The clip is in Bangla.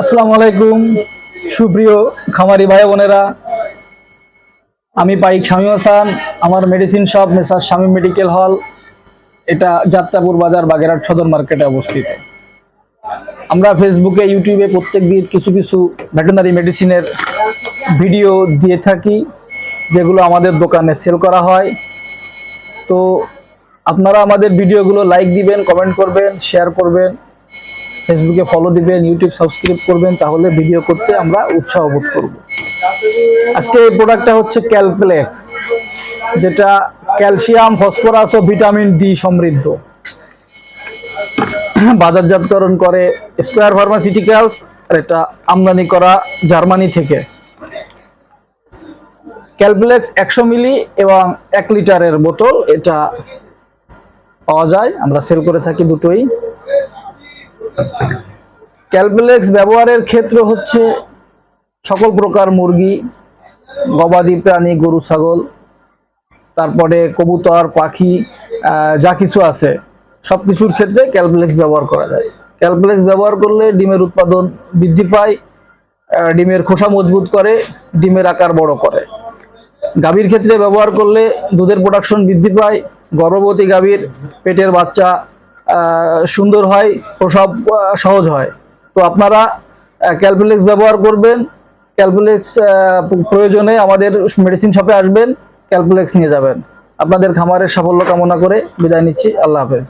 আসসালামু আলাইকুম, সুপ্রিয় খামারি ভাই বোনেরা। আমি পাইক শামীম হাসান, আমার medicine shop Messrs Shamim medical hall এটা যাত্রাপুর বাজার, বাগেরহাট সদর মার্কেটে অবস্থিত। আমরা ফেসবুকে ইউটিউবে প্রত্যেক দিন কিছু কিছু ভেটেনারি মেডিসিনের ভিডিও দিয়ে থাকি, যেগুলো আমাদের দোকানে সেল করা হয়। তো আপনারা আমাদের ভিডিওগুলো লাইক দিবেন কমেন্ট করবেন শেয়ার করবেন। ফেসবুকে ফলো দিবেন ইউটিউব সাবস্ক্রাইব করবেন, তাহলে ভিডিও করতে আমরা উৎসাহ বোধ করব। আজকে এই প্রোডাক্টটা হচ্ছে ক্যালপ্লেক্স যেটা ক্যালসিয়াম ফসফরাস ও ভিটামিন ডি সমৃদ্ধ। বাজারজাতকরণ করে স্কোয়ার ফার্মাসিউটিক্যালস আর এটা আমদানি করা জার্মানি থেকে। ক্যালপ্লেক্স একশো মিলি এবং এক লিটারের বোতল, এটা পাওয়া যায়, আমরা সেল করে থাকি দুটোই। ক্যালপ্লেক্স ব্যবহারের ক্ষেত্র হচ্ছে সকল প্রকার মুরগি, গবাদি প্রাণী, গরু, ছাগল, তারপরে কবুতর, পাখি যা কিছু আছে সব কিছুর ক্ষেত্রে ক্যালপ্লেক্স ব্যবহার করা যায়। ক্যালপ্লেক্স ব্যবহার করলে ডিমের উৎপাদন বৃদ্ধি পায় ডিমের খোসা মজবুত করে, ডিমের আকার বড় করে। গাভীর ক্ষেত্রে ব্যবহার করলে দুধের প্রোডাকশন বৃদ্ধি পায়, গর্ভবতী গাভীর পেটের বাচ্চা সুন্দর হয়, প্রসব সহজ হয়। তো আপনারা ক্যালকুলেক্স ব্যবহার করবেন। ক্যালকুলেক্স প্রয়োজনে আমাদের মেডিসিন শপে আসবেন ক্যালকুলেক্স নিয়ে যাবেন। আপনাদের খামারের সাফল্য কামনা করে বিদায় নিচ্ছি। আল্লাহ হাফেজ।